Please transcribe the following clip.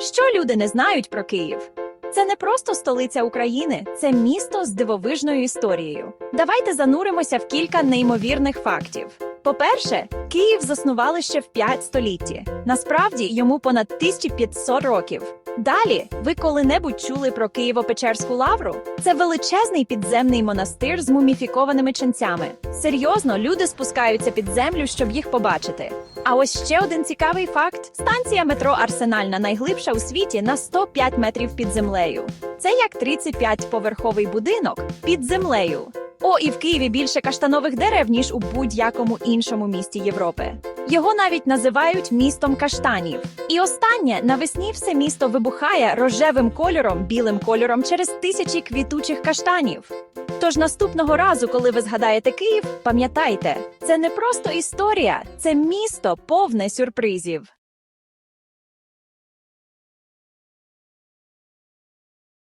Що люди не знають про Київ? Це не просто столиця України, це місто з дивовижною історією. Давайте зануримося в кілька неймовірних фактів. По-перше, Київ заснували ще в 5 столітті. Насправді йому понад 1500 років. Далі, ви коли-небудь чули про Києво-Печерську лавру? Це величезний підземний монастир з муміфікованими ченцями. Серйозно, люди спускаються під землю, щоб їх побачити. А ось ще один цікавий факт: станція метро Арсенальна найглибша у світі на 105 метрів під землею. Це як 35-поверховий будинок під землею. О, і в Києві більше каштанових дерев, ніж у будь-якому іншому місті Європи. Його навіть називають містом каштанів. І останнє навесні все місто вибухає рожевим кольором, білим кольором через тисячі квітучих каштанів. Тож наступного разу, коли ви згадаєте Київ, пам'ятайте, це не просто історія, це місто повне сюрпризів.